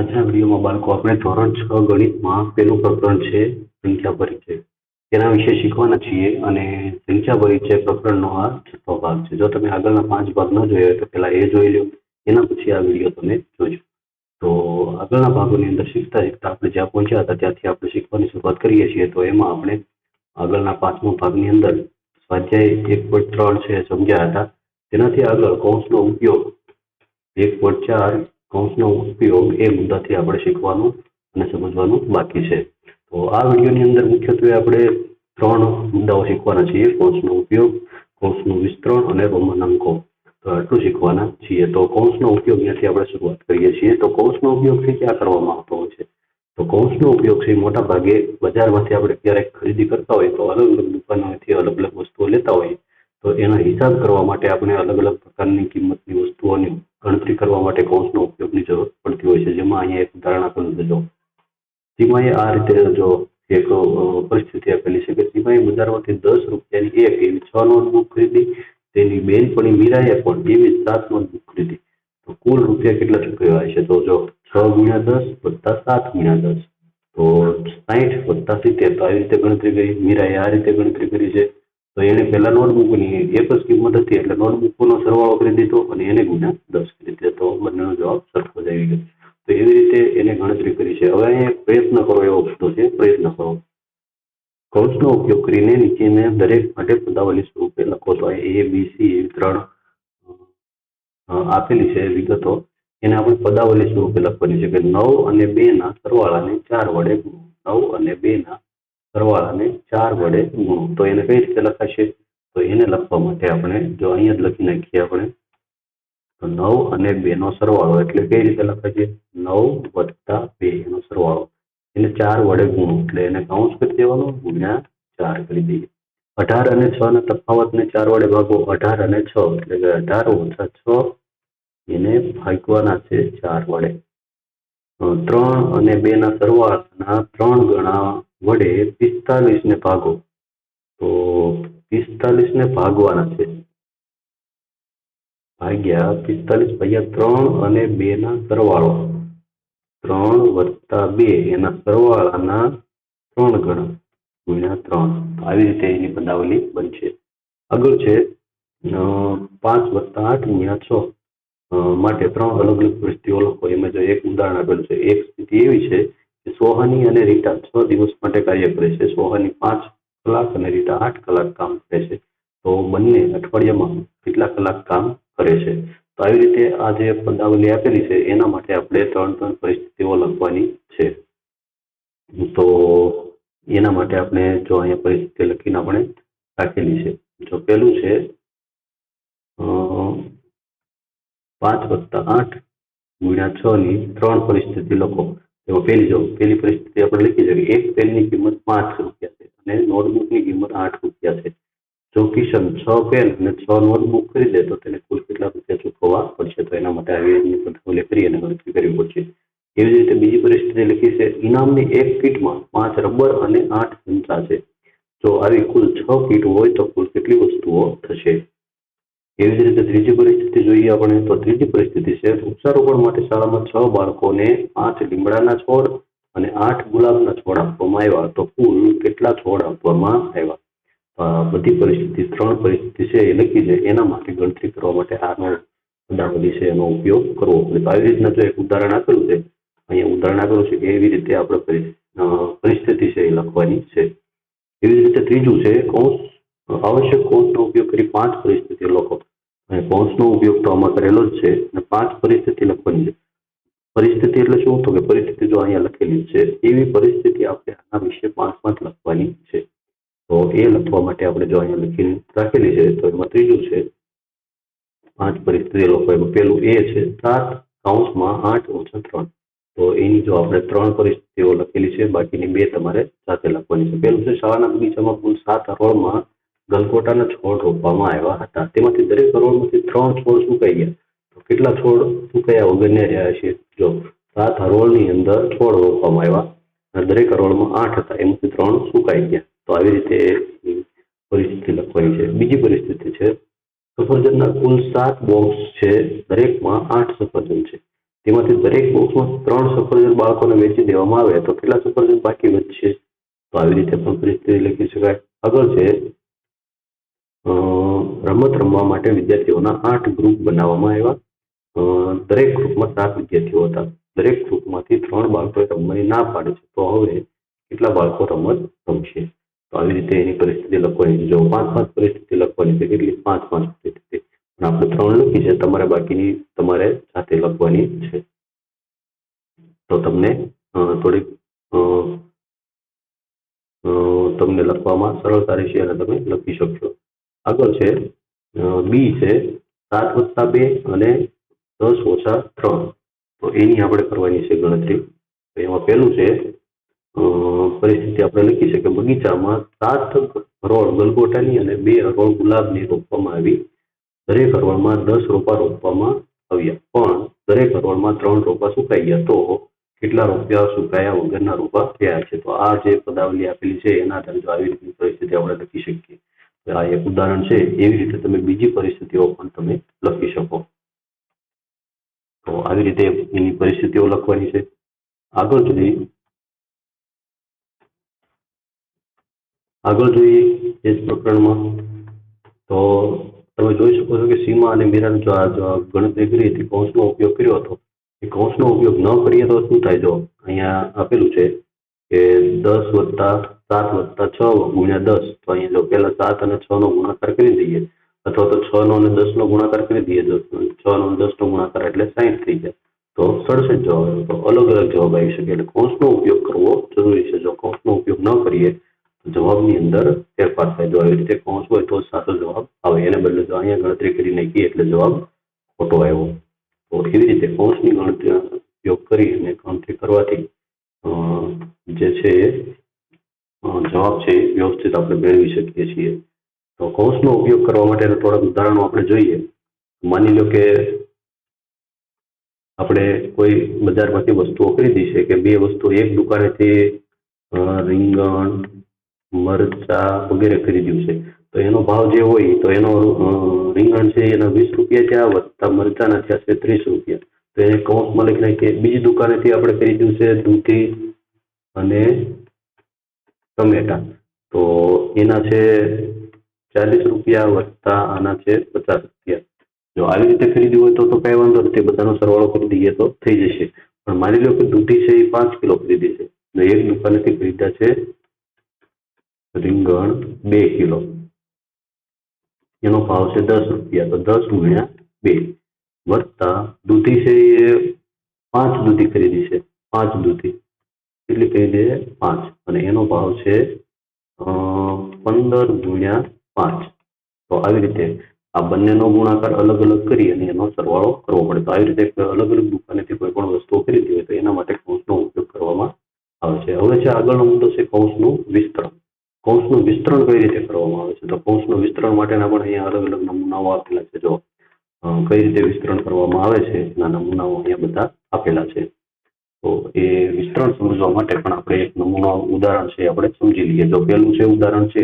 આજના વિડીયોમાં બાળકો, આપણે ધોરણ છ ગણિતમાં પેલું પ્રકરણ છે, સંખ્યા પરિચય. તેના વિશે શીખવાના છીએ અને સંખ્યા પરિચય પ્રકરણનો આ છઠ્ઠો ભાગ છે. જો તમે આગળના પાંચ ભાગ ન જોયા તો પહેલાં એ જોઈ લો એના પછી આ વીડિયો તમે જોજો. તો આગળના ભાગોની અંદર શીખતા શીખતા આપણે જ્યાં પહોંચ્યા હતા ત્યાંથી આપણે શીખવાની શરૂઆત કરીએ છીએ. તો એમાં આપણે આગળના પાંચમા ભાગની અંદર સ્વાધ્યાય એક પોઈન્ટ ત્રણ છે, સમજ્યા હતા. તેનાથી આગળ કૌંસનો ઉપયોગ એક પોઈન્ટ ચાર કૌંસનો ઉપયોગ એ મુદ્દાથી આપણે શીખવાનું અને સમજવાનું બાકી છે. તો આ વિડીયોની અંદર મુખ્યત્વે આપણે ત્રણ મુદ્દાઓ શીખવાના છીએ. કૌંસનો ઉપયોગ, કૌંસનું વિસ્તરણ અને રોમન અંકો. તો આટલું શીખવાના છીએ. તો કૌંસનો ઉપયોગ ત્યાંથી આપણે શરૂઆત કરીએ છીએ. તો કૌંસનો ઉપયોગ છે ક્યાં કરવામાં આવતો હોય છે? તો કૌંસનો ઉપયોગ છે મોટા ભાગે બજારમાંથી આપણે ક્યારેક ખરીદી કરતા હોય તો અલગ અલગ દુકાનોથી અલગ અલગ વસ્તુઓ લેતા હોઈએ. તો એનો હિસાબ કરવા માટે આપણે અલગ અલગ પ્રકારની કિંમતની વસ્તુઓની ગણતરી કરવા માટે કૌંસનો ઉપયોગની જરૂર પડતી હોય છે. જેમાં અહીંયા એક ઉદાહરણ આપેલું છે. જો સીમાએ આ રીતે જો એક પરિસ્થિતિ આપેલી છે કે સીમાએ બજારમાંથી દસ રૂપિયાની એક એવી છ નોટબુક ખરીદી, તેની બેનપણી મીરાએ પણ એવી સાત નોટબુક ખરીદી. તો કુલ રૂપિયા કેટલા ચૂકવ્યા છે? તો જો છ ગુણ્યા દસ વત્તા સાત ગુણ્યા દસ. તો સાહીઠ વત્તા સિત્તેર. તો આવી રીતે ગણતરી કરી. મીરાએ આ રીતે ગણતરી કરી છે. તો એને પહેલા નોટબુકની એક જ કિંમત હતી એટલે નોટબુકનો સરવાળો કરી દીધો અને એને ગુણ્યા દસ કરી દીધો. તો બંનેનો જવાબ સરખો જ આવી ગયો. તો એવી રીતે એને ગણતરી કરી છે. હવે અહીંયા પ્રયત્ન કરો એવો શબ્દ છે. પ્રયત્ન કરો. કૌંસનો ઉપયોગ કરીને નીચેને દરેક માટે પદાવલી સ્વરૂપે લખો. તો એ બી સી એવી ત્રણ આપેલી છે વિગતો. એને આપણે પદાવલી સ્વરૂપે લખવાની છે કે નવ અને બે ના સરવાળાને ચાર વડે નવ અને બે ના સરવાળાને ચાર વડે ગુણો. તો એને કઈ રીતે લખાશે? તો એને લખવા માટે આપણે જો અહીંયા જ લખી નાખીએ આપણે, તો નવ અને બે નો સરવાળો. એટલે કઈ રીતે લખાશે? નવ વત્તા બે એનો સરવાળો. એને ચાર વડે ગુણો. એટલે એને કાઉન્સ કરી દેવાનો, ગુણ્યા ચાર કરી દઈએ. અઢાર અને છ ના તફાવતને ચાર વડે ભાગો. અઢાર અને છ, એટલે કે અઢાર ઓછા છ, એને ભાગવાના છે ચાર વડે. ત્રણ અને બે ના સરવાળાના ત્રણ ગણા વડે પિસ્તાલીસ ને ભાગો. તો પિસ્તાલીસ ને ભાગવાના છે. ભાગ્યા પિસ્તાલીસ ભાગ્યા ત્રણ અને બે ના સરવાળો. ત્રણ વત્તા બે, એના સરવાળાના ત્રણ ગણા ગુણ્યા ત્રણ. આવી રીતે એની પદાવલી બનશે આગળ છે પાંચ વત્તા આઠ ગુણ્યા છ. માટે ત્રણ અલગ અલગ પરિસ્થિતિઓ લખો. એમાં જો એક ઉદાહરણ આપેલું છે, એક સ્થિતિ એવી છે સોહાની અને રીટા છ દિવસ માટે કાર્ય કરે છે. સોહાની પાંચ કલાક અને રીટા આઠ કલાક કામ કરે છે. તો બંને અઠવાડિયામાં કેટલા કલાક કામ કરે છે. તો આવી રીતે આ જે પદાવલી આપેલી છે, એના માટે આપણે ત્રણ ત્રણ પરિસ્થિતિઓ લખવાની છે. તો એના માટે આપણે જો અહીંયા પરિસ્થિતિ લખીને આપણે રાખેલી છે. જો પેલું છે પાંચ વત્તા આઠ ગુણ્યા છ ની ત્રણ પરિસ્થિતિ લખો. એમાં પહેલી જો પહેલી પરિસ્થિતિ આપણે લખી છે એક પેનની કિંમત પાંચ રૂપિયા છે અને નોટબુકની કિંમત આઠ રૂપિયા છે. જો કિશન છ પેન અને છ નોટબુક ખરીદે તો તેને કુલ કેટલા રૂપિયા ચૂકવવા પડશે. તો એના માટે આવી રીતની પદ્ધતિ કરી અને ગણતરી કરવી પડશે. એવી જ રીતે બીજી પરિસ્થિતિ લખી છે, ઇનામની એક કીટમાં પાંચ રબર અને આઠ ચમચા છે. જો આવી કુલ છ કીટ હોય તો કુલ કેટલી વસ્તુઓ થશે? એવી જ રીતે ત્રીજી પરિસ્થિતિ જોઈએ આપણે, તો ત્રીજી પરિસ્થિતિ છે, વૃક્ષારોપણ માટે શાળામાં છ બાળકોને પાંચ લીમડાના છોડ અને આઠ ગુલાબના છોડ આપવામાં આવ્યા. તો કુલ કેટલા છોડ આપવામાં આવ્યા? બધી પરિસ્થિતિ, ત્રણ પરિસ્થિતિ છે, એ લખી છે. એના માટે ગણતરી કરવા માટે આનો પદાવલી છે, એનો ઉપયોગ કરવો પડે. તો આવી રીતના જો એક ઉદાહરણ આપેલું છે, અહીંયા ઉદાહરણ આપેલું છે એવી રીતે આપણે પરિસ્થિતિ છે એ લખવાની છે. એવી રીતે ત્રીજું છે કૌંસ આવશ્યક કૌંસનો ઉપયોગ કરી પાંચ પરિસ્થિતિ લખો. અને કૌંસનો ઉપયોગ તો આમાં કરેલો જ છે. અને પાંચ પરિસ્થિતિ લખવાની છે. પરિસ્થિતિ એટલે શું? તો કે પરિસ્થિતિ જો અહીંયા લખેલી છે, એવી પરિસ્થિતિ આપણે આના વિશે પાંચ પાંચ લખવાની છે. તો એ લખવા માટે આપણે જો અહીંયા લખી રાખેલી છે, તો એમાં ત્રીજું છે. પાંચ પરિસ્થિતિ લખો એમાં પેલું એ છે, સાત કાઉન્સમાં આઠ ઓછા ત્રણ. તો એની જો આપણે ત્રણ પરિસ્થિતિઓ લખેલી છે, બાકીની બે તમારે સાથે લખવાની છે. પહેલું છે, શાળાના બગીચામાં કુલ સાત હરોળમાં ગલગોટાના છોડ રોપવામાં આવ્યા હતા. તેમાંથી દરેક હરોળમાંથી ત્રણ છોડ સુકાઈ ગયા. તો કેટલા છોડ સુકાયા વગરને રહ્યા છે? જો સાત હરોળની અંદર છોડ રોપવામાં આવ્યા દરેક હરોળમાં આઠ હતા. એમાંથી ત્રણ સુકાઈ ગયા. તો આવી રીતે પરિસ્થિતિ લખવાની છે. બીજી પરિસ્થિતિ છે, સફરજનના કુલ સાત બોક્સ છે. દરેકમાં આઠ સફરજન છે. તેમાંથી દરેક બોક્સમાં ત્રણ સફરજન બાળકોને વેચી દેવામાં આવે. તો કેટલા સફરજન બાકી વધશે? તો આવી રીતે પણ પરિસ્થિતિ લખી શકાય. આગળ છે રમત રમવા માટે વિદ્યાર્થીઓના આઠ ગ્રુપ બનાવવામાં આવ્યા. દરેક ગ્રુપમાં સાત વિદ્યાર્થીઓ હતા. દરેક ગ્રુપમાંથી ત્રણ બાળકોએ રમવાની ના પાડે છે. તો હવે કેટલા બાળકો રમત રમશે? તો આવી રીતે એની પરિસ્થિતિ લખવાની જો પાંચ પાંચ પરિસ્થિતિ લખવાની છે, કેટલી? પાંચ પાંચ પરિસ્થિતિ. પણ આપણે ત્રણ લખી છે, તમારે બાકીની તમારે જાતે લખવાની છે. તો તમને થોડીક તમને લખવામાં સરળતા રહેશે અને તમે લખી શકશો. આગળ છે બી છે, સાત વત્તા બે અને દસ ઓછા ત્રણ. તો એની આપણે કરવાની છે ગણતરી. તો એમાં પહેલું છે પરિસ્થિતિ આપણે લખી છે કે બગીચામાં સાત હરોળ ગલગોટાની અને બે હરોળ ગુલાબની રોપવામાં આવી. દરેક હરોળમાં દસ રોપા રોપવામાં આવ્યા. પણ દરેક હરોળમાં ત્રણ રોપા સુકાઈ ગયા. તો કેટલા રૂપિયા સુકાયા વગરના રોપા થયા છે? તો આ જે પદાવલી આપેલી છે, એના આધારે આવી રીતની પરિસ્થિતિ આપણે લખી શકીએ. આ એક ઉદાહરણ છે, એવી રીતે તમે બીજી પરિસ્થિતિઓ પણ તમે લખી શકો. તો આવી રીતે એની પરિસ્થિતિઓ લખવાની છે. આગળ જોઈએ. આગળ જોઈએ એ જ પ્રકરણમાં. તો તમે જોઈ શકો છો કે સીમા અને મીરાને જો આ ગણતરી કરી હતી, કૌંસનો ઉપયોગ કર્યો હતો. એ કૌંસનો ઉપયોગ ન કરીએ તો શું થાય? જો અહીંયા આપેલું છે કે દસ વત્તા સાત વત્તા છ ગુણ્યા દસ. તો અહીંયા જો પહેલા સાત અને છ નો ગુણાકાર કરી દઈએ, અથવા તો છ નો અને દસ નો ગુણાકાર કરી દઈએ, જો છ નો દસ નો ગુણાકાર એટલે સાહીઠ થઈ જાય, તો સડસઠ જવાબ આવ્યો. તો અલગ અલગ જવાબ આવી શકે. એટલે કૌંસનો ઉપયોગ કરવો જરૂરી છે. જો કૌંસનો ઉપયોગ ન કરીએ, તો જવાબની અંદર ફેરફાર થાય. જો આવી રીતે કૌંસ હોય તો સાચો જવાબ આવે. એને બદલે જો અહીંયા ગણતરી કરી નાખીએ એટલે જવાબ ખોટો આવ્યો. તો એવી રીતે કૌંસની ગણતરી ઉપયોગ કરી અને ગણતરી કરવાથી જે છે જવાબ છે એ વ્યવસ્થિત આપણે મેળવી શકીએ છીએ. તો કૌંસનો ઉપયોગ કરવા માટેના થોડાક ઉદાહરણો આપણે જોઈએ. માની લો કે આપણે કોઈ બજારમાંથી વસ્તુઓ ખરીદી છે કે બે વસ્તુ એક દુકાનેથી રીંગણ, મરચા વગેરે ખરીદ્યું છે. તો એનો ભાવ જે હોય તો એનો રીંગણ છે એના વીસ રૂપિયા થયા વધતા મરચાના થયા છે ત્રીસ રૂપિયા. તો એને કૌંસમાં લખી નાખીએ. બીજી દુકાનેથી આપણે ખરીદ્યું છે દૂધી અને ટમેટા તો એના છે ચાલીસ રૂપિયા વત્તા આના છે પચાસ રૂપિયા. જો આવી રીતે ખરીદ્યું હોય તો તો કઈ વાંધો નથી, બધાનો સરવાળો કરી દઈએ તો થઈ જશે. પણ માની લો કે દૂધી છે એ પાંચ કિલો ખરીદી છે. એક દુકાનેથી ખરીદ્યા છે રીંગણ બે કિલો. એનો ભાવ છે દસ રૂપિયા, તો દસ ગુણ્યા બે. વત્તા દૂધી છે એ પાંચ દૂધી ખરીદી છે, પાંચ દૂધી. કેટલી કહી છે પાંચ. અને એનો ભાવ છે પંદર ગુણ્યા પાંચ. તો આવી રીતે આ બંનેનો ગુણાકાર અલગ અલગ કરી અને એનો સરવાળો કરવો પડે. તો આવી રીતે અલગ અલગ દુકાનેથી કોઈ પણ વસ્તુઓ ખરીદી હોય તો એના માટે કૌંસનો ઉપયોગ કરવામાં આવે છે. હવે છે આગળનો મુદ્દો છે કૌંસનું વિસ્તરણ. કૌંસનું વિસ્તરણ કઈ રીતે કરવામાં આવે છે? તો કૌંસનું વિસ્તરણ માટેના પણ અહીંયા અલગ અલગ નમૂનાઓ આપેલા છે. જો કઈ રીતે વિસ્તરણ કરવામાં આવે છે? એના નમૂનાઓ અહીંયા બધા આપેલા છે. તો એ વિસ્તરણ સમજવા માટે પણ આપણે એક નમૂનો ઉદાહરણ છે આપણે સમજી લઈએ. જો પેલું છે ઉદાહરણ છે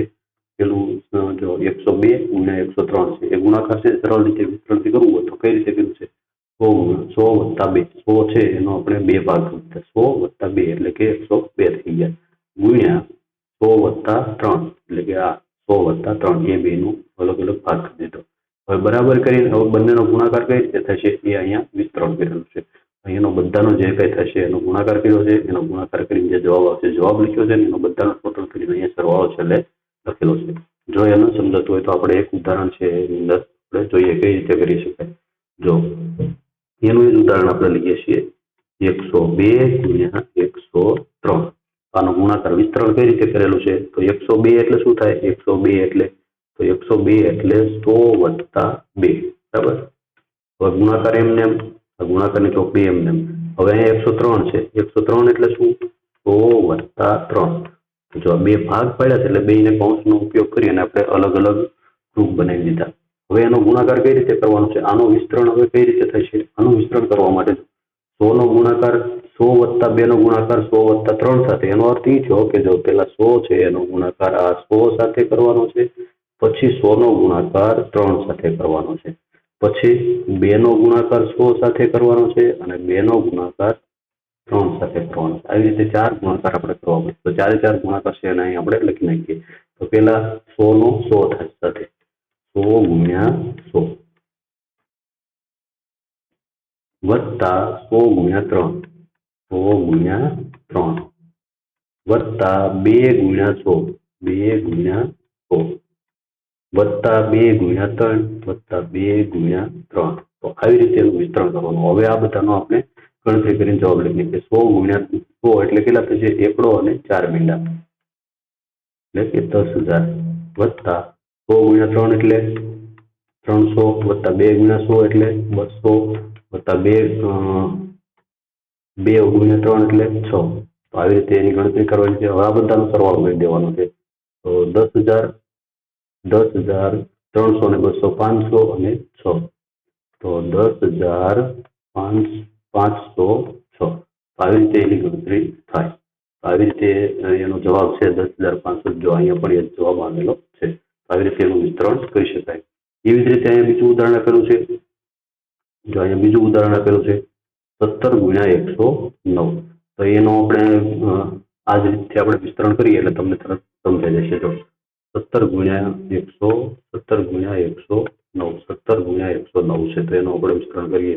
પેલું જો એકસો બે ગુણ્યા એકસો ત્રણ છે. એ ગુણાકાર છે, સરળ રીતે વિસ્તરણથી કરવું હોય તો કઈ રીતે કર્યું છે? સો સો વત્તા બે. સો છે એનો આપણે બે ભાગ સો વત્તા બે એટલે કે એકસો બે થઈ ગયા. ગુણ્યા સો વત્તા ત્રણ એટલે કે આ સો વત્તા ત્રણ એ બેનું અલગ અલગ ભાગ કરી દીધો. હવે બરાબર કરીને હવે બંનેનો ગુણાકાર કઈ રીતે થશે? એ અહીંયા વિસ્તરણ કરેલું છે. અહીંયાનો બધાનો જે કંઈ થશે એનો ગુણાકાર કર્યો છે એનો ગુણાકાર કરીને જે જવાબ આવશે જવાબ લખ્યો છે ને એનો બધાનો ટોટલ કરીને અહીંયા સરવાળો છેલ્લે લખેલો છે. જો એ ન સમજાતું હોય તો આપણે એક ઉદાહરણ છે એની અંદર આપણે જોઈએ કઈ રીતે કરી શકાય. જો એનું જ ઉદાહરણ આપણે લઈએ છીએ એકસો બે ગુણ્યા એકસો ત્રણ. આનો ગુણાકાર વિસ્તરણ કઈ રીતે કરેલું છે? તો એકસો બે એટલે શું થાય? એકસો બે એટલે તો એકસો બે એટલે સો વત્તા બે. બરાબર? હવે ગુણાકાર એમને ગુણાકારની ચોકડી એમને એમ. હવે અહીંયા એકસો ત્રણ છે. એકસો ત્રણ એટલે શું? સો વત્તા ત્રણ. જો બે ભાગ પડ્યા છે એટલે બેને કૌંસનો ઉપયોગ કરી અને આપણે અલગ અલગ ગ્રુપ બનાવી દીધા. હવે એનો ગુણાકાર કઈ રીતે કરવાનો છે? આનો વિસ્તરણ હવે કઈ રીતે થશે આનું વિસ્તરણ કરવા માટે સો નો ગુણાકાર, સો વત્તા બે નો ગુણાકાર, સો વત્તા ત્રણ સાથે. એનો અર્થ એ છે કે જો પેલા સો છે એનો ગુણાકાર, આ સો સાથે કરવાનો છે. પછી સો નો ગુણાકાર ત્રણ સાથે કરવાનો છે. પછી બે નો ગુણાકાર સો સાથે કરવાનો છે અને બે નો ગુણાકાર ત્રણ સાથે કરવાનો છે. આવી રીતે ચાર ગુણાકાર આપણે કરવા પડશે તો ચારે ચાર ગુણાકાર છે અને અહીં આપણે લખી નાખીએ. તો પેલા સો નો સો થાય સાથે. સો ગુણ્યા સો. વત્તા સો ગુણ્યા ત્રણ. સો ગુણ્યા ત્રણ. વત્તા બે ગુણ્યા સો. બે ગુણ્યા સો. વત્તા બે ગુણ્યા ત્રણ, વત્તા બે ગુણ્યા ત્રણ. તો આવી રીતે એનું વિસ્તરણ કરવાનું. હવે આ બધાનો આપણે ગણતરી કરીને જવાબ લખીએ કે સો ગુણ્યા સો એટલે કેટલા થશે? એકડો અને ચાર મીંડા. એટલે કે દસ હજાર. વત્તા સો ગુણ્યા ત્રણ એટલે ત્રણસો, વત્તા બે ગુણ્યા સો એટલે બસો, વત્તા બે બે ગુણ્યા ત્રણ એટલે છ. તો આવી રીતે એની ગણતરી કરવાની છે. હવે આ બધાનો સરવાળો કરી દેવાનો છે. તો દસ હજાર દસ હજાર ત્રણસો ને બસો પાંચસો અને છ. તો દસ હજાર પાંચ પાંચસો છ. આવી રીતે એની ગણતરી થાય. આવી રીતે એનો જવાબ છે દસ હજાર પાંચસો જો અહીંયા પણ એ જવાબ આવેલો છે. આવી રીતે એનું વિસ્તરણ કરી શકાય. એવી જ રીતે અહીંયા બીજું ઉદાહરણ આપેલું છે. જો અહીંયા બીજું ઉદાહરણ આપેલું છે, સત્તર ગુણ્યા એકસો નવ. તો એનો આપણે આ જ રીતે આપણે વિસ્તરણ કરીએ એટલે તમને તરત સમજાઈ જશે જો. સત્તર ગુણ્યા એકસો સત્તર ગુણ્યા એકસો નવ સત્તર ગુણ્યા એકસો નવ છે તો એનું આપણે વિસ્તરણ કરીએ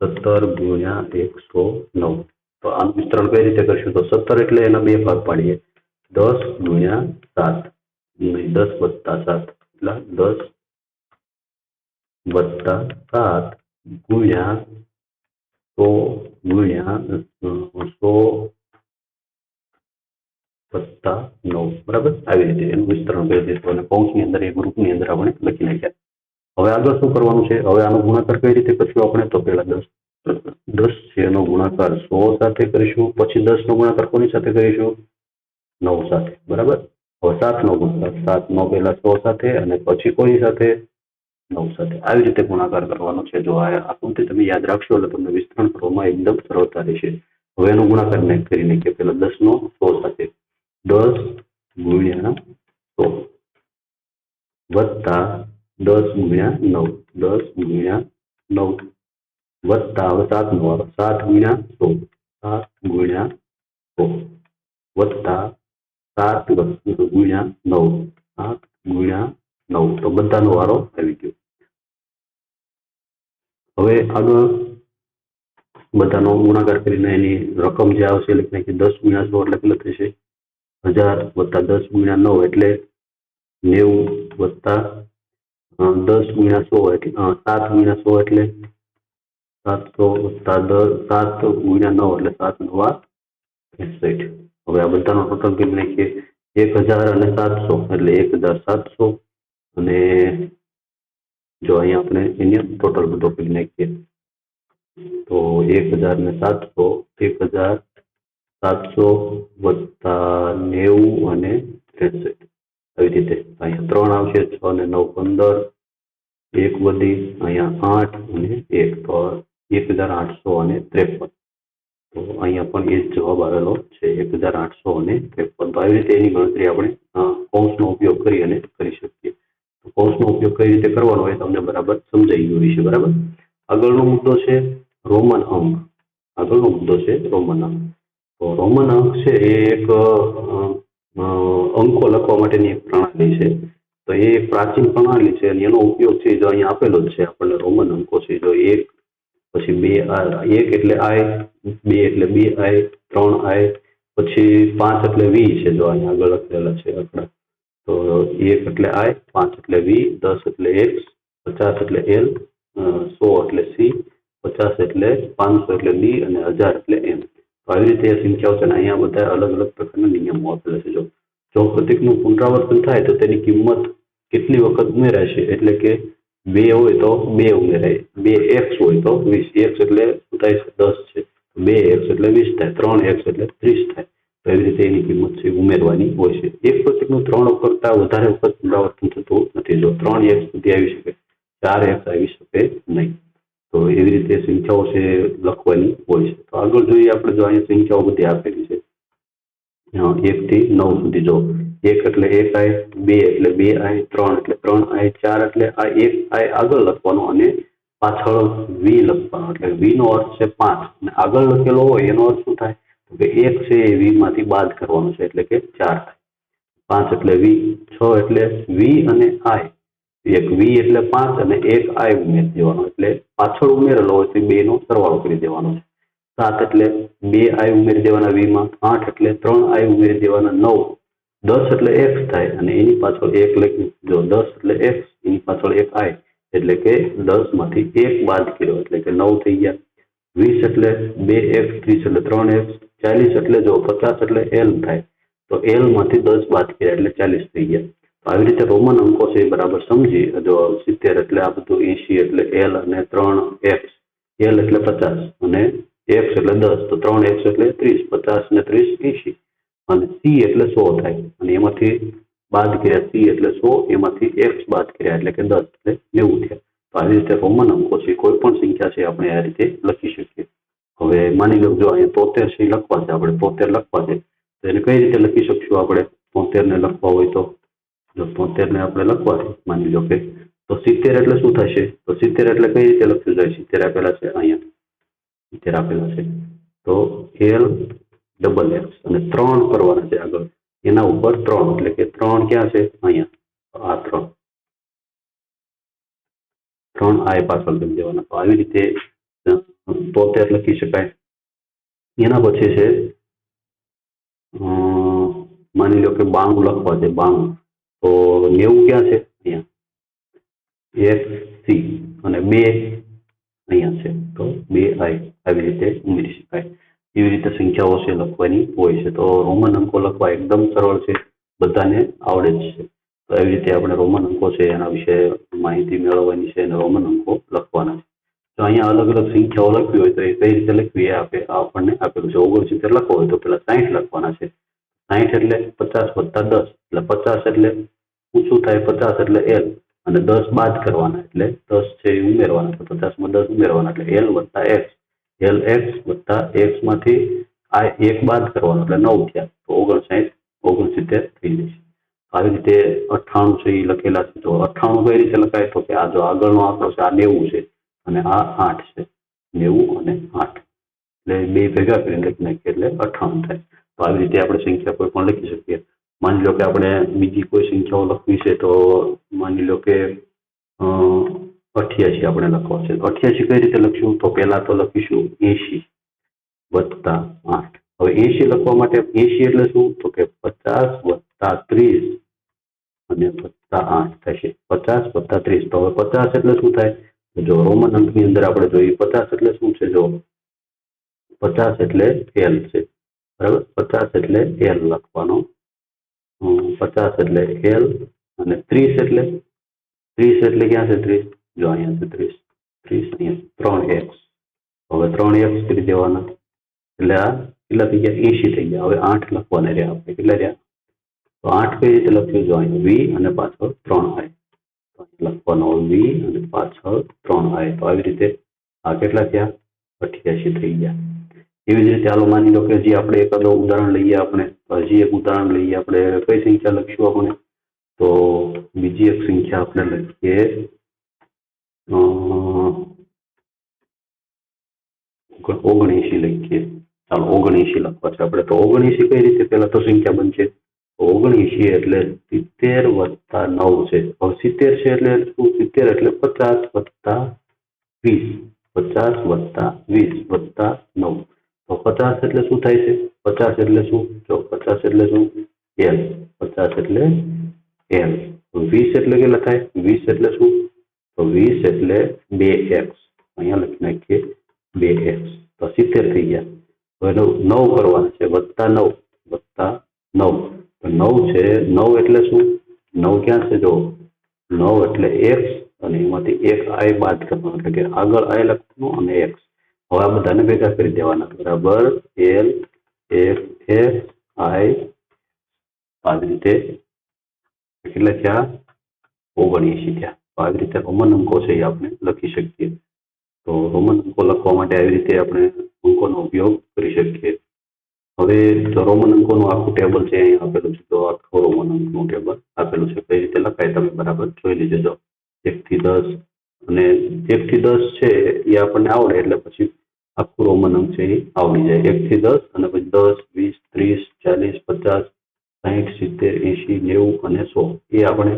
સત્તર ગુણ્યા એકસો નવ તો આનું વિસ્તરણ કઈ રીતે કરશું તો સત્તર એટલે એના બે ભાગ પાડીએ દસ ગુણ્યા સાત નહીં દસ વત્તા સાત એટલે દસ વત્તા સાત ગુણ્યા સો ગુણ્યા અ, સો વત્તા નવ, બરાબર? આવી રીતે એનું વિસ્તરણ કરી દઈશું અને કૌંસની અંદર એ ગ્રુપની અંદર આપણે લખી નાખ્યા. હવે આગળ શું કરવાનું છે? હવે આનો ગુણાકાર કઈ રીતે કરશું આપણે? તો પહેલા દસ દસ છે એનો ગુણાકાર સો સાથે કરીશું, પછી દસ નો ગુણાકાર કોની સાથે કરીશું? નવ સાથે, બરાબર? હવે સાત નો ગુણાકાર, સાત નો પહેલા સો સાથે અને પછી કોની સાથે? નવ સાથે. આવી રીતે ગુણાકાર કરવાનો છે. જો આ આકૃતિ તમે યાદ રાખશો એટલે તમને વિસ્તરણ કરવામાં એકદમ સરળતા રહેશે. હવે એનો ગુણાકાર નહીં કરી નાખીએ પહેલા દસ નો સો સાથે દસ ગુણ્યા સો વત્તા દસ ગુણ્યા નવ. દસ ગુણ્યા નવ. વત્તા હવે સાત નવ સાત ગુણ્યા સો. સાત ગુણ્યા સો. વત્તા સાત ગુણ્યા નવ. સાત ગુણ્યા નવ. તો બધાનો વારો આવી ગયો. હવે આગળ બધાનો ગુણાકાર કરીને એની રકમ જે આવશે, એટલે કે દસ ગુણ્યા સો એટલે કેટલા થશે? હજાર વત્તા દસ ગુણ્યા નવ એટલે નેવું વત્તા દસ ગુણ્યા સો એટલે સાત ગુણ્યા સો એટલે સાતસો વત્તા દસ સાત ગુણ્યા નવ એટલે સાત નવા એકસઠ. હવે આ બધાનો ટોટલ કેમ નાખીએ એક હજાર અને સાતસો એટલે એક હજાર સાતસો. અને જો અહીંયા આપણે એની ટોટલ બધો કરી નાખીએ, તો એક હજાર ને સાતસો, એક હજાર સાતસો વત્તા નેવું અને ત્રેસઠ. આવી રીતે. અહીંયા ત્રણ આવશે, છ અને નવ પંદર. એક વધી, અહીંયા આઠ અને એક. તો એક હજાર આઠસો અને ત્રેપન. તો અહીંયા પણ એ જ જવાબ આવેલો છે એક હજાર આઠસો અને ત્રેપન. તો આવી રીતે એની ગણતરી આપણે કૌંસનો ઉપયોગ કરી અને કરી શકીએ. તો કૌંસનો ઉપયોગ કઈ રીતે કરવાનો હોય તમને બરાબર સમજાઈ ગયું છે બરાબર? આગળનો મુદ્દો છે, રોમન અંક. આગળનો મુદ્દો છે, રોમન અંક. રોમન અંક છે, એ એક અંકો લખવા માટેની એક પ્રણાલી છે. તો એ પ્રાચીન પ્રણાલી છે અને એનો ઉપયોગ છે જો અહીંયા આપેલો જ છે. આપણને રોમન અંકો છે જો એક, પછી બે, આ, એક એટલે આય બે એટલે બે આય ત્રણ આય પછી પાંચ એટલે વી છે જો અહીંયા આગળ લખેલા છે આંકડા તો એક એટલે આય પાંચ એટલે વી, દસ એટલે એક્સ પચાસ એટલે એલ સો એટલે સી, પચાસ એટલે પાંચસો એટલે ડી અને હજાર એટલે એમ. આવી રીતે એ સંખ્યાઓ છે ને અહીંયા બધા અલગ અલગ પ્રકારના નિયમો આપેલા છે જો જો પ્રતીકનું પુનરાવર્તન થાય તો તેની કિંમત કેટલી વખત ઉમેરાશે એટલે કે બે હોય તો બે ઉમેરાય બે એક્સ હોય તો વીસ એક્સ એટલે શું થાય છે દસ છે બે એક્સ એટલે વીસ થાય ત્રણ એક્સ એટલે ત્રીસ થાય તો એવી રીતે એની કિંમત છે ઉમેરવાની હોય છે એક પ્રતીકનું ત્રણ કરતા વધારે વખત પુનરાવર્તન થતું નથી જો ત્રણ એક્સ સુધી આવી શકે ચાર એક્સ આવી શકે નહીં તો એવી રીતે સંખ્યાઓ છે લખવાની હોય છે. તો આગળ જોઈએ આપણે જો અહીંયા સંખ્યાઓ બધી આપેલી છે. એકથી નવ સુધી જો. એક એટલે એક આય, બે એટલે બે આય, ત્રણ એટલે ત્રણ આય, ચાર એટલે આ એક આય આગળ લખવાનો અને પાછળ વી લખવાનો. એટલે વી નો અર્થ છે પાંચ. અને આગળ લખેલો હોય એનો અર્થ શું થાય? તો કે એક છે એ વી માંથી બાદ કરવાનો છે એટલે કે ચાર થાય. પાંચ એટલે વી, છ એટલે વી અને આઈ એક વી એટલે પાંચ અને એક આઈ ઉમેરી દેવાનો એટલે પાછળ ઉમેરેલો હોય તો બે નો સરવાળો કરી દેવાનો છે. સાત એટલે બે આઈ ઉમેરી દેવાના વીમાં આઠ એટલે ત્રણ આઈ ઉમેરી દેવાના નવ, દસ એટલે એક્સ થાય અને એની પાછળ એક લખી જો દસ એટલે એક્સ એની પાછળ એક આઈ એટલે કે દસમાંથી એક બાદ કર્યો એટલે કે નવ થઈ ગયા. વીસ એટલે બે એક્સ ત્રીસ એટલે ત્રણ એક્સ ચાલીસ એટલે જો પચાસ એટલે એલ થાય તો એલમાંથી દસ બાદ કર્યા એટલે ચાલીસ થઈ ગયા. આવી રીતે રોમન અંકો છે એ બરાબર સમજી જો સિત્તેર એટલે આ બધું એસી એટલે એલ અને ત્રણ એક્સ. એલ એટલે પચાસ અને એક્સ એટલે દસ. તો ત્રણ એક્સ એટલે ત્રીસ, પચાસ ને ત્રીસ એસી અને સી એટલે સો થાય. અને એમાંથી બાદ કર્યા સી એટલે સો, એમાંથી એક્સ બાદ કર્યા એટલે કે દસ એટલે નેવું થયા. તો આવી રીતે રોમન અંકો છે, કોઈ પણ સંખ્યા છે આપણે આ રીતે લખી શકીએ. હવે માની લો જો અહીંયા તોતેર છે લખવા છે, આપણે તોતેર લખવા છે. તો એને કઈ રીતે લખી શકશું આપણે? તોતેર ને લખવા હોય તો? જો તોતેર ને આપણે લખવા છે માની લો કે. તો સિત્તેર એટલે શું થશે? તો સિત્તેર એટલે કઈ રીતે લખ્યું જાય? સિત્તેર આપેલા છે અહીંયા. સિત્તેર આપેલા છે. તો એલ ડબલ એક્સ અને ત્રણ કરવાના છે આગળ. એના ઉપર ત્રણ એટલે કે ત્રણ ક્યાં છે? અહીંયા. આ ત્રણ. ત્રણ આય પાછળ લખી દેવાના. તો આવી રીતે તોતેર લખી શકાય. એના પછી છે અમ, માની લો કે બાણું લખવા છે બાણું. તો નેવું ક્યાં છે? અહીંયા. એક સી અને બે અહીંયા છે. તો બે આઈ. આવી રીતે ઉમેરી શકાય. એવી રીતે સંખ્યાઓ છે લખવાની હોય છે. તો રોમન અંકો લખવા એકદમ સરળ છે. બધાને આવડે જ છે. તો એવી રીતે આપણે રોમન અંકો છે એના વિશે માહિતી મેળવવાની છે અને રોમન અંકો લખવાના છે. તો અહીંયા અલગ અલગ સંખ્યાઓ લખવી હોય તો એ કઈ રીતે લખવી એ આપે આપણને આપેલું છે. ઓગણસિત્તેર લખવો હોય તો પેલા સાહીઠ લખવાના છે. સાહીઠ એટલે પચાસ વત્તા દસ. એટલે પચાસ એટલે ઊંચું થાય પચાસ એટલે એલ અને દસ બાદ કરવાના એટલે દસ છે એ ઉમેરવાના. એટલે પચાસમાં દસ ઉમેરવાના એટલે એલ વત્તા એક્સ એલ એક્સ વત્તા એક્સમાંથી આ એક બાદ કરવાનો એટલે નવ થયા. તો ઓગણસાઠ, ઓગણસિત્તેર થઈ જશે. આવી રીતે અઠ્ઠાણું છે એ લખેલા છે. તો અઠ્ઠાણું કઈ રીતે લખાય? તો કે આ જો આગળનો આંકડો છે, આ નેવું છે અને આ આઠ છે. નેવું અને આઠ. એટલે બે ભેગા કરીને લખી નાખીએ એટલે અઠ્ઠાણું થાય. તો આવી રીતે આપણે સંખ્યા કોઈ પણ લખી શકીએ. માની લો કે આપણે બીજી કોઈ સંખ્યાઓ લખવી છે, તો માની લો કે અઠ્યાસી આપણે લખવા છે. અઠ્યાસી કઈ રીતે લખશું? તો પહેલા તો લખીશું એસી વત્તા આઠ. હવે એસી લખવા માટે એસી એટલે શું? તો કે પચાસ વત્તા ત્રીસ અને વત્તા આઠ થશે. પચાસ વત્તા ત્રીસ. તો હવે પચાસ એટલે શું થાય? જો રોમન અંકની અંદર આપણે જોઈએ, પચાસ એટલે શું છે? જો પચાસ એટલે એલ છે. બરાબર? પચાસ એટલે એલ લખવાનો પચાસ એટલે એલ અને ત્રીસ એટલે ત્રીસ એટલે ક્યાં છે ત્રીસ? જો અહીંયા છે ત્રીસ ત્રીસ અહીંયા ત્રણ એક્સ હવે ત્રણ એક્સ કરી દેવાના. એટલે આ કેટલા થઈ ગયા? એસી થઈ ગયા. હવે આઠ લખવાના રહ્યા આપણે. કેટલા રહ્યા? તો આઠ કઈ રીતે લખ્યું? જો અહીંયા વી અને પાછળ ત્રણ આય લખવાનો વી અને પાછળ ત્રણ આય તો આવી રીતે આ કેટલા થયા? અઠ્યાસી થઈ ગયા. એવી જ રીતે હાલો માની લો કે હજી આપણે એકાદો ઉદાહરણ લઈએ આપણે હજી એક ઉદાહરણ લઈએ આપણે, કઈ સંખ્યા લખીશું આપણે? તો બીજી એક સંખ્યા આપણે લખીએ. ઓગણએંશી લખીએ. ચાલો, ઓગણએંશી લખવા છે આપણે. તો ઓગણએંશી કઈ રીતે? પહેલા તો સંખ્યા બનશે. ઓગણીસી એટલે સિત્તેર વત્તા નવ છે. હવે સિત્તેર છે એટલે શું? સિત્તેર એટલે પચાસ વત્તા વીસ. પચાસ વત્તા વીસ વત્તા નવ. તો પચાસ એટલે શું થાય છે? પચાસ એટલે શું? જો પચાસ એટલે શું? એલ પચાસ એટલે એલ વીસ એટલે કેટલા થાય વીસ એટલે શું? તો વીસ એટલે બે એક્સ. અહીંયા લખી નાખીએ. બે એક્સ. તો સિત્તેર થઈ ગયા. તો નવ નવ કરવાના છે. વત્તા નવ. વત્તા નવ. તો નવ છે, નવ એટલે શું? નવ ક્યાં છે? જો નવ એટલે એક્સ અને એમાંથી એક આઈ બાદ કરવાનો. એટલે કે આગળ આઈ લખવાનું અને એક્સ. હવે આ બધાને ભેગા કરી દેવાના. બરાબર? એલ એફ એફ આઈ આવી રીતે કેટલા થયા? ઓગણએંશી થયા. આવી રીતે રોમન અંકો છે એ આપણે લખી શકીએ. તો રોમન અંકો લખવા માટે આવી રીતે આપણે અંકોનો ઉપયોગ કરી શકીએ. હવે જો રોમન અંકોનું આખું ટેબલ છે અહીં આપેલું છે. તો આખો રોમન અંકનું ટેબલ આપેલું છે. કઈ રીતે લખાય તમે? બરાબર? જોઈ લીધો. એકથી દસ અને એકથી દસ છે એ આપણને આવડે, એટલે પછી આખું રોમન અંક છે એ આવડી જાય. એકથી દસ અને પછી દસ, વીસ, ત્રીસ, ચાલીસ, પચાસ, સાહીઠ, સિત્તેર, એંશી, નેવું અને સો એ આપણે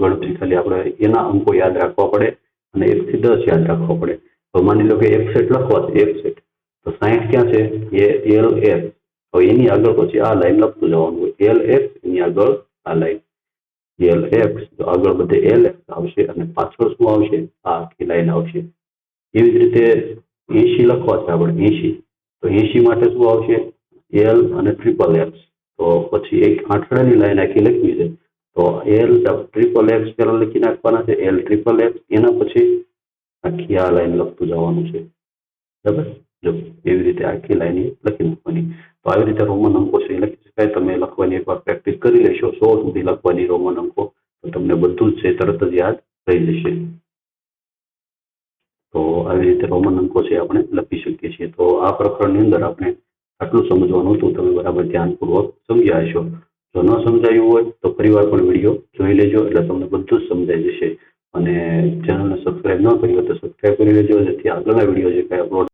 ગણતરી ખાલી આપણે એના અંકો યાદ રાખવા પડે અને એકથી દસ યાદ રાખવા પડે. તો માની લો કે એક સેટ લખવા છે એકસેટ તો સાહીઠ ક્યાં છે? એ એલ એફ તો એની આગળ પછી આ લાઈન લખતું જવાનું હોય. એલ એફ એની આગળ આ લાઈન. એલ એક્સ તો આગળ બધે એલ એક્સ આવશે અને પાછળ શું આવશે આ આખી લાઈન આવશે એવી જ રીતે એસી લખવા છે આપણે એસી તો એસી માટે શું આવશે એલ અને ટ્રિપલ એક્સ તો પછી એક આઠડાની લાઈન આખી લખવી છે તો એલ ટ્રિપલ એક્સ પહેલાં લખી નાખવાના છે એલ ટ્રિપલ એક્સ એના પછી આખી આ લાઈન લખતું જવાનું છે બરાબર જો એવી રીતે આખી લાઈન લખી નાખવાની તો આવી રીતે રોમન અંકો છે એ લખી શકાય તમે લખવાની એકવાર પ્રેક્ટિસ કરી લેશો, સો સુધી લખવાની રોમન અંકો, તો તમને બધું જ છે, તરત જ યાદ રહી જશે. તો આવી રીતે રોમન અંકો છે આપણે લખી શકીએ છીએ. તો આ પ્રકરણની અંદર આપણે આટલું સમજવાનું હતું, તમે બરાબર ધ્યાનપૂર્વક સમજ્યા હશો. જો ન સમજાયું હોય, તો ફરીવાર પણ વીડિયો જોઈ લેજો, એટલે તમને બધું જ સમજાઈ જશે. અને ચેનલને સબસ્ક્રાઈબ ન કરી હોય તો સબસ્ક્રાઈબ કરી લેજો, જેથી આગળના વીડિયો જે કાંઈ અપલોડ